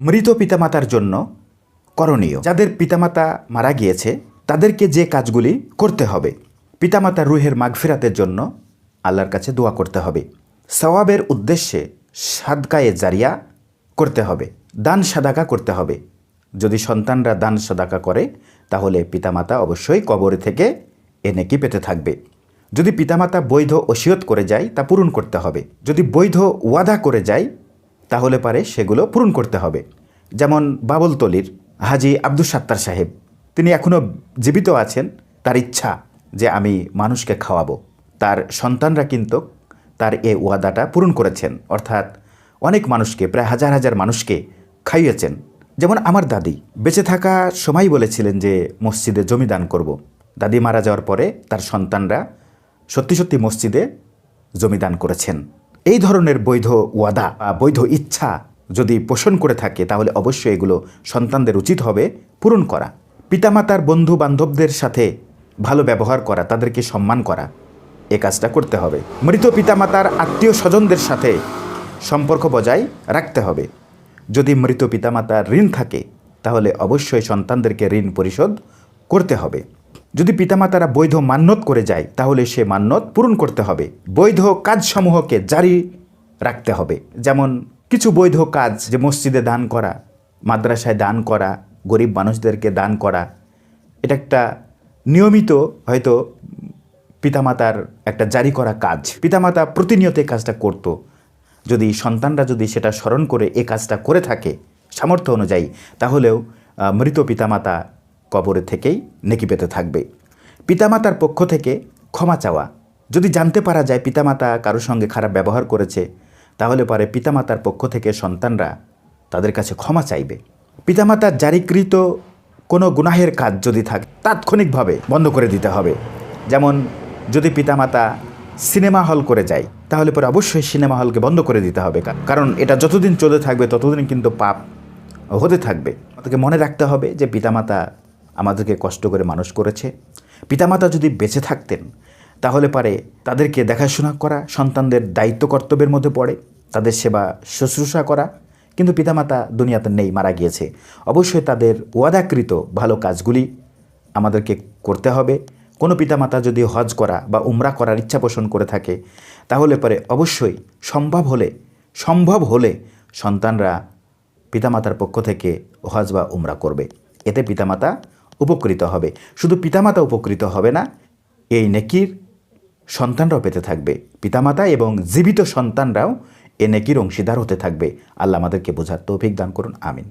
মৃত পিতামাতার জন্য করণীয়। যাদের পিতামাতা মারা গিয়েছে, তাদেরকে যে কাজগুলি করতে হবে পিতামাতার রুহের মাগফিরাতের জন্য আল্লাহর কাছে দোয়া করতে হবে। সওয়াবের উদ্দেশ্যে সাদকায়ে জারিয়া করতে হবে, দান সাদাকা করতে হবে। যদি সন্তানরা দান সাদাকা করে, তাহলে পিতামাতা অবশ্যই কবরে থেকে এ নেকি পেতে থাকবে। যদি পিতামাতা বৈধ ওসিয়ত করে যায়, তা পূরণ করতে হবে। যদি বৈধ ওয়াদা করে যায় তাহলে পারে সেগুলো পূরণ করতে হবে। যেমন বাবলতলির হাজি আব্দুল সাত্তার সাহেব। তিনি এখনও জীবিত আছেন। তার ইচ্ছা যে আমি মানুষকে খাওয়াবো। তার সন্তানরা কিন্তু তার এ ওয়াদাটা পূরণ করেছেন। অর্থাৎ অনেক মানুষকে, প্রায় হাজার হাজার মানুষকে খাইয়েছেন। যেমন আমার দাদি। বেঁচে থাকার সময় বলেছিলেন যে মসজিদে জমি দান করব। দাদি মারা যাওয়ার পরে তার সন্তানরা সত্যি সত্যি মসজিদে জমি দান করেছেন। এই ধরনের বৈধ ওয়াদা বা বৈধ ইচ্ছা যদি পোষণ করে থাকে, তাহলে অবশ্যই এগুলো সন্তানদের উচিত হবে পূরণ করা। পিতামাতার বন্ধু বান্ধবদের সাথে ভালো ব্যবহার করা, তাদেরকে সম্মান করা, এ কাজটা করতে হবে। মৃত পিতামাতার আত্মীয় স্বজনদের সাথে সম্পর্ক বজায় রাখতে হবে। যদি মৃত পিতামাতার ঋণ থাকে, তাহলে অবশ্যই সন্তানদেরকে ঋণ পরিশোধ করতে হবে। যদি পিতামাতারা বৈধ মান্যত করে যায়, তাহলে সে মান্যত পূরণ করতে হবে। বৈধ কাজসমূহকে জারি রাখতে হবে। যেমন কিছু বৈধ কাজ, যে মসজিদে দান করা, মাদ্রাসায় দান করা, গরিব মানুষদেরকে দান করা, এটা একটা নিয়মিত হয়তো পিতামাতার একটা জারি করা কাজ। পিতামাতা প্রতিনিয়ত এই কাজটা করতো। যদি সন্তানরা যদি সেটা স্মরণ করে এ কাজটা করে থাকে সামর্থ্য অনুযায়ী, তাহলেও মৃত পিতামাতা কবরে থেকেই নেকি পেতে থাকবে। পিতামাতার পক্ষ থেকে ক্ষমা চাওয়া। যদি জানতে পারা যায় পিতামাতা কারোর সঙ্গে খারাপ ব্যবহার করেছে, তাহলে পরে পিতামাতার পক্ষ থেকে সন্তানরা তাদের কাছে ক্ষমা চাইবে। পিতামাতার জারিকৃত কোনো গুনাহের কাজ যদি থাকে, তাৎক্ষণিকভাবে বন্ধ করে দিতে হবে। যেমন, যদি পিতামাতা সিনেমা হল করে যায়, তাহলে পরে অবশ্যই সিনেমা হলকে বন্ধ করে দিতে হবে। কারণ এটা যতদিন চলে থাকবে, ততদিন কিন্তু পাপ হতে থাকবে। আমাদেরকে মনে রাখতে হবে যে পিতামাতা আমাদেরকে কষ্ট করে মানুষ করেছে। পিতামাতা যদি বেঁচে থাকতেন, তাহলে পারে তাদেরকে দেখাশোনা করা, সন্তানদের দায়িত্ব কর্তব্যের মধ্যে পড়ে, তাদের সেবা শুশ্রূষা করা। কিন্তু পিতামাতা দুনিয়াতে নেই, মারা গিয়েছে। অবশ্যই তাদের ওয়াদাকৃত ভালো কাজগুলি আমাদেরকে করতে হবে। কোনো পিতামাতা যদি হজ করা বা উমরা করার ইচ্ছা পোষণ করে থাকে, তাহলে পরে অবশ্যই সম্ভব হলে সম্ভব হলে সন্তানরা পিতামাতার পক্ষ থেকে হজ বা উমরা করবে। এতে পিতামাতা উপকৃত হবে। শুধু পিতামাতা উপকৃত হবে না, এই নেকির সন্তানরাও পেতে থাকবে। পিতামাতা এবং জীবিত সন্তানরাও এ নেকির অংশীদার হতে থাকবে। আল্লাহ আমাদেরকে বোঝার তৌফিক দান করুন, আমিন।